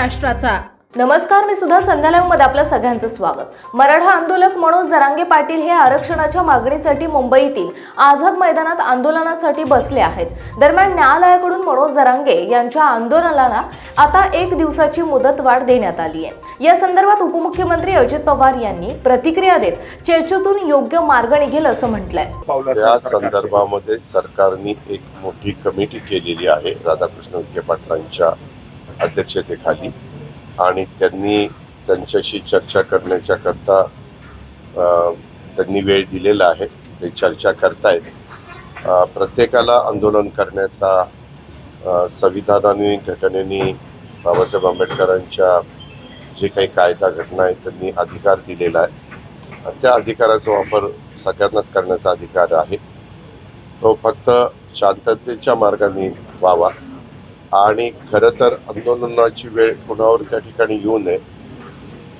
महाराष्ट्राचा. नमस्कार मी सुद्धा संध्यालयमध्ये आपलं सगळ्यांचं स्वागत. मराठा आंदोलक मनोज जरांगे पाटील हे आरक्षणाच्या मागणीसाठी मुंबईतील आझाद मैदानात आंदोलनासाठी बसले आहेत. दरम्यान न्यायालयाकडून मनोज जरांगे यांच्या आंदोलनाला आता एक दिवसाची मुदतवाढ देण्यात आली आहे. या संदर्भात उपमुख्यमंत्री अजित पवार यांनी प्रतिक्रिया देत चर्चेतून योग्य मार्ग निघेल असं म्हटलंय. त्या संदर्भामध्ये सरकारने एक मोठी कमिटी केलेली आहे. राधाकृष्ण विखे पाटलांच्या अध्यक्षतेखाली. आणि त्यांनी त्यांच्याशी चर्चा करण्याच्या करता त्यांनी वेळ दिलेला आहे. ते चर्चा करतायत. प्रत्येकाला आंदोलन करण्याचा संविधानाने घटनेने बाबासाहेब आंबेडकरांच्या जे काही कायदा घटना आहे त्यांनी अधिकार दिलेला आहे. त्या अधिकाराचा वापर सगळ्यांनाच करण्याचा अधिकार आहे. तो फक्त शांततेच्या मार्गाने व्हावा. आणि खरं तर आंदोलनाची वेळ कुणावर त्या ठिकाणी येऊ नये.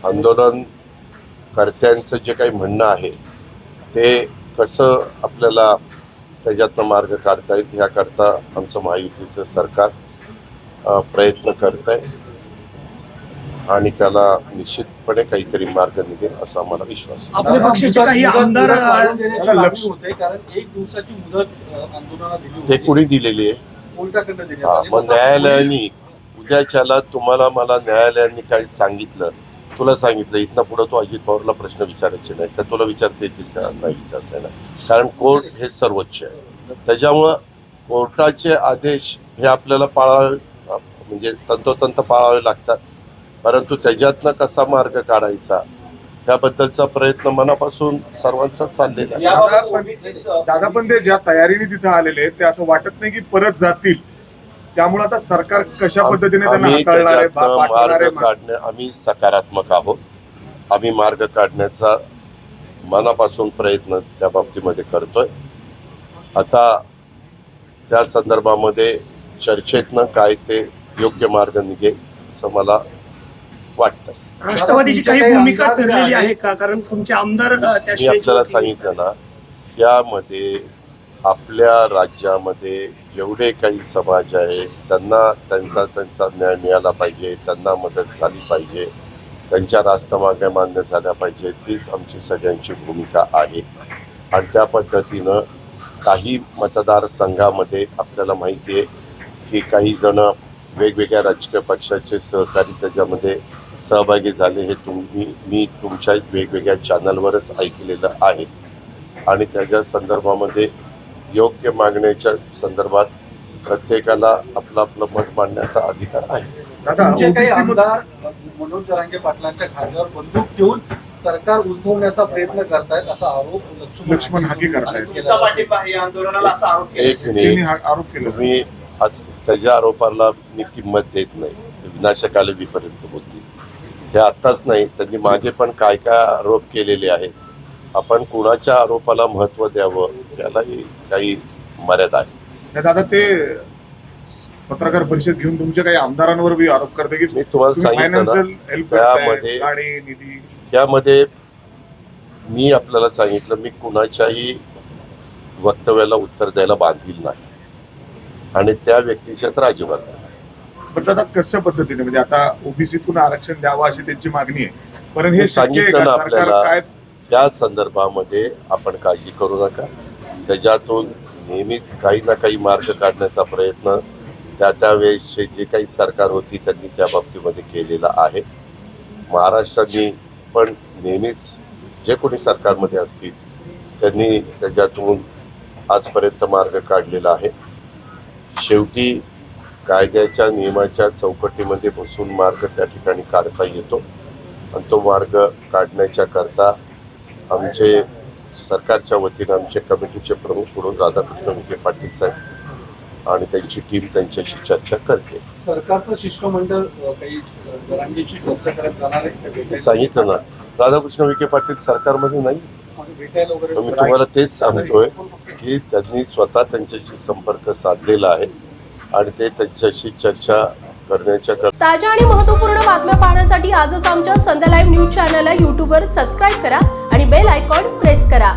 आंदोलन कर्त्यांचं जे काही म्हणणं आहे ते कसं आपल्याला त्याच्यातनं मार्ग काढता येईल ह्याकरता आमचं महायुतीचं सरकार प्रयत्न करत आहे आणि त्याला निश्चितपणे काहीतरी मार्ग निघेल असा आम्हाला विश्वास आहे. ते कुणी दिलेली आहे? हा. मग न्यायालयाने उद्याच्याला तुम्हाला मला न्यायालयाने काय सांगितलं तुला सांगितलं इथनं पुढे तू अजित पवारला प्रश्न विचारायचे नाही तर तुला विचारता येतील का? नाही विचारता येणार. कारण कोर्ट हे सर्वोच्च आहे. त्याच्यामुळं कोर्टाचे आदेश हे आपल्याला पाळावे म्हणजे तंतोतंत पाळावे लागतात. परंतु त्याच्यातनं कसा मार्ग काढायचा? त्याबद्दलचा प्रयत्न मनापासून सर्वांचा चाललेला आहे. दादा पण- ते ज्या तयारीने तिथे आलेले आहेत, ते असं वाटत नाही की परत जातील. त्यामुळे आता सरकार कशा पद्धतीने त्यांना आम्ही हाताळणार आहे त्याच्यातनं बा- पाठवणार मार्ग आहे काढण्या आम्ही सकारात्मक आहोत. आम्ही मार्ग काढण्याचा मनापासून प्रयत्न त्या बाबतीमध्ये करतोय. आता त्या संदर्भामध्ये चर्चेतनं काय ते योग्य मार्ग निघेल असं मला वाटतं राष्ट्रवादीची काही भूमिका ठरलेली आहे का कारण तुमचे आमदार मी आपल्याला. सांगितलं ना यामध्ये आपल्या राज्यामध्ये जेवढे काही समाज आहे त्यांना त्यांचा त्यांचा न्याय मिळाला पाहिजे त्यांना मदत झाली पाहिजे त्यांच्या रास्त मागण्या मान्य झाल्या पाहिजेत हीच आमची सगळ्यांची भूमिका आहे आणि त्या पद्धतीनं काही मतदारसंघामध्ये आपल्याला माहिती आहे की काही जण वेगवेगळ्या राजकीय पक्षाचे सहकारी त्याच्यामध्ये सहभागी झाले हे तुम्ही मी तुमच्या वेगवेगळ्या चॅनलवरच ऐकलेलं आहे. आणि त्याच्या संदर्भामध्ये योग्य मागण्याच्या संदर्भात प्रत्येकाला आपलं आपलं मत मांडण्याचा अधिकार आहे. आमदार मनोज जरांगे पाटलांच्या खांद्यावर बंदूक ठेवून सरकार प्रयत्न करतायत असा आरोप लक्ष्मण हाके करतायत. एक मिनिट. हा आरोप केला. तुम्ही आज त्याच्या आरोपाला मी किंमत देत नाही. विनाशकाले विपर्यंत बोलतील ते आत्ताच नाही त्यांनी मागे पण काय काय आरोप केलेले आहेत. आपण कुणाच्या आरोपाला महत्त्व द्यावं यालाही काही मर्यादा आहे. दादा ते पत्रकार परिषद घेऊन तुमच्या काही आमदारांवर बी आरोप करते की मी तुम्हाला तुम्ही सांगितलं त्यामध्ये- गाडी निधी. यामध्ये मी आपल्याला सांगितलं मी कुणाच्याही वक्तव्याला उत्तर द्यायला बांधील नाही. आणि त्या व्यक्तीच्या तर अजिबात नाही. पण दादा कशा पद्धतीने? म्हणजे आता ओबीसीतून आरक्षण द्यावं अशी त्यांची मागणी आहे. पण हे शक्य आहे सांगितलं का ना सरकार आपल्याला. काय या संदर्भामध्ये आपण काळजी करू नका. त्याच्यातून नेहमीच काही ना काही मार्ग काढण्याचा प्रयत्न त्या त्या वेळेसचे जे काही सरकार होती त्यांनी त्या बाबतीमध्ये केलेला आहे. महाराष्ट्राने पण नेहमीच जे कोणी सरकारमध्ये असतील त्यांनी त्याच्यातून आजपर्यंत मार्ग काढलेला आहे. शेवटी कायद्याच्या नियमाच्या चौकटीमध्ये बसून मार्ग त्या ठिकाणी काढता येतो. आणि तो मार्ग काढण्याच्या करता आमचे सरकारच्या वतीनं आमचे कमिटीचे प्रमुख म्हणून राधाकृष्ण विखे पाटील साहेब आणि त्यांची टीम त्यांच्याशी चर्चा करते. सरकारचं शिष्टमंडळ काही चर्चा करत जाणार आहे सांगितलं ना. राधाकृष्ण विखे पाटील सरकारमध्ये नाही. मी तुम्हाला तेच सांगतोय की त्यांनी स्वतः त्यांच्याशी संपर्क साधलेला आहे. आणि ते त्यांच्याशी चर्चा करण्याच्या ताज्या आणि महत्त्वपूर्ण बातम्या पाहण्यासाठी आजच आमच्या संध्या लाईव्ह न्यूज चॅनलला यूट्यूबवर सबस्क्राईब करा आणि बेल आयकॉन प्रेस करा.